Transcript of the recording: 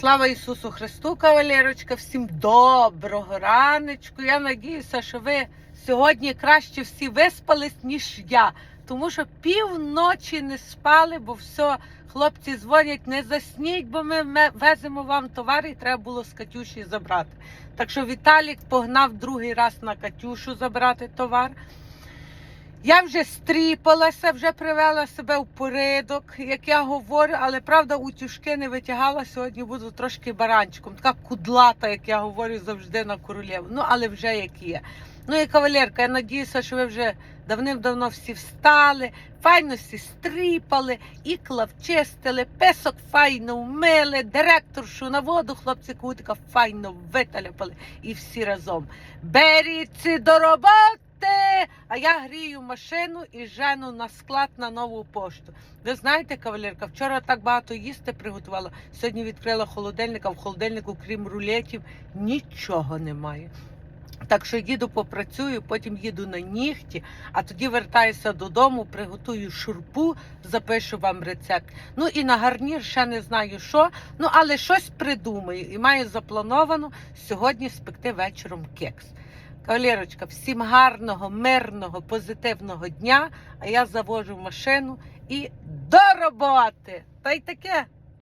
Слава Ісусу Христу, кавалерочка! Всім доброго раночку. Я надіюся, що ви сьогодні краще всі виспались, ніж я. Тому що півночі не спали, бо все, хлопці дзвонять, не засніть, бо ми веземо вам товар і треба було з Катюші забрати. Так що Віталік погнав другий раз на Катюшу забрати товар. Я вже стріпалася, вже привела себе в порядок, як я говорю, але правда утюжки не витягала. Сьогодні буду трошки баранчиком. Така кудлата, як я говорю завжди на королеву. Ну, але вже як є. Ну і кавалерка, я надіюся, що ви вже давним-давно всі встали, файно всі стріпали, ікла вчистили, песок файно вмили, директоршу на воду, хлопці кутика файно виталяпали і всі разом. Беріться до роботи! А я грію машину і жену на склад на нову пошту. Ви знаєте, кавалерка, вчора так багато їсти приготувала. Сьогодні відкрила холодильник, а в холодильнику, крім рулетів, нічого немає. Так що їду попрацюю, потім їду на нігті, а тоді вертаюся додому, приготую шурпу, запишу вам рецепт. Ну і на гарнір ще не знаю що, ну але щось придумаю і маю заплановано сьогодні спекти вечором кекс. Кавалерочка, всім гарного, мирного, позитивного дня. А я завожу машину і до роботи. Та й таке.